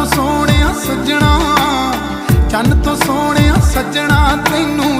ਤੋਂ ਸੋਹਣਿਆ ਸੱਜਣਾ ਚੰਨ ਤੋਂ ਸੋਹਣਿਆ ਸੱਜਣਾ ਤੈਨੂੰ